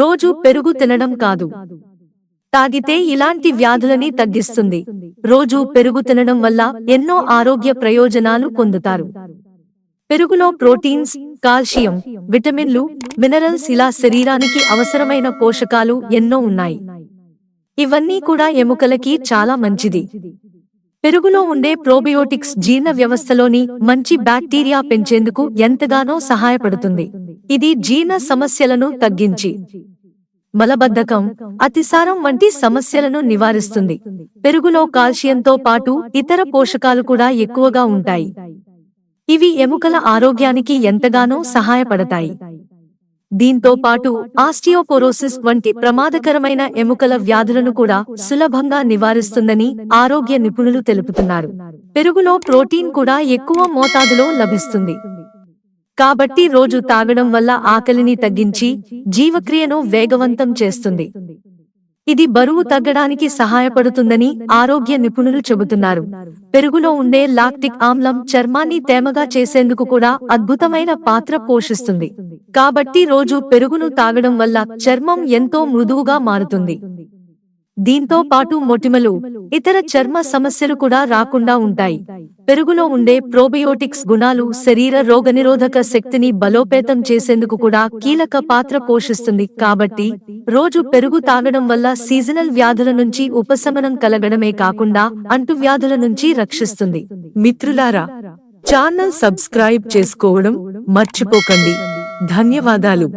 రోజు పెరుగు తినడం కాదు. తాగితే ఇలాంటి వ్యాధులని తగ్గిస్తుంది. రోజు పెరుగు తినడం వల్ల ఎన్నో ఆరోగ్య ప్రయోజనాలు పొందుతారు. పెరుగులో ప్రోటీన్స్ కాల్షియం విటమిన్లు మినరల్స్ ఇలా శరీరానికి అవసరమైన పోషకాలు ఎన్నో ఉన్నాయి. ఇవన్నీ కూడా ఎముకలకి చాలా మంచిది. పెరుగులో ఉండే ప్రోబియోటిక్స్ జీర్ణ వ్యవస్థలోని మంచి బ్యాక్టీరియా పెంచేందుకు ఎంతగానో సహాయపడుతుంది. ఇది జీర్ణ సమస్యలను తగ్గించి. మలబద్ధకం అతిసారం వంటి సమస్యలను నివారిస్తుంది. పెరుగులో కాల్షియంతో పాటు ఇతర పోషకాలు కూడా ఎక్కువగా ఉంటాయి. ఇవి ఎముకల ఆరోగ్యానికి ఎంతగానో సహాయపడతాయి. దీంతో పాటు ఆస్టియోపోరోసిస్ వంటి ప్రమాదకరమైన ఎముకల వ్యాధులను కూడా సులభంగా నివారిస్తుందని ఆరోగ్య నిపుణులు తెలుపుతున్నారు. పెరుగులో ప్రోటీన్ కూడా ఎక్కువ మోతాదులో లభిస్తుంది. కాబట్టి రోజు తాగడం వల్ల ఆకలిని తగ్గించి జీవక్రియను వేగవంతం చేస్తుంది. ఇది బరువు తగ్గడానికి సహాయపడుతుందని ఆరోగ్య నిపుణులు చెబుతున్నారు. పెరుగులో ఉండే లాక్టిక్ ఆమ్లం చర్మాన్ని తేమగా చేసేందుకు కూడా అద్భుతమైన పాత్ర పోషిస్తుంది. కాబట్టి రోజు పెరుగును తాగడం వల్ల చర్మం ఎంతో మృదువుగా మారుతుంది. దీంతో పాటు మొటిమలు ఇతర చర్మ సమస్యలు కూడా రాకుండా ఉంటాయి. పెరుగులో ఉండే ప్రోబయోటిక్స్ గుణాలు శరీర రోగనిరోధక శక్తిని బలోపేతం చేసేందుకు కూడా కీలక పాత్ర పోషిస్తుంది. కాబట్టి రోజు పెరుగు తాగడం వల్ల సీజనల్ వ్యాధుల నుంచి ఉపశమనం కలగడమే కాకుండా అంటువ్యాధుల నుంచి రక్షిస్తుంది. మిత్రులారా ఛానల్ సబ్స్క్రైబ్ చేసుకోవడం మర్చిపోకండి. ధన్యవాదాలు.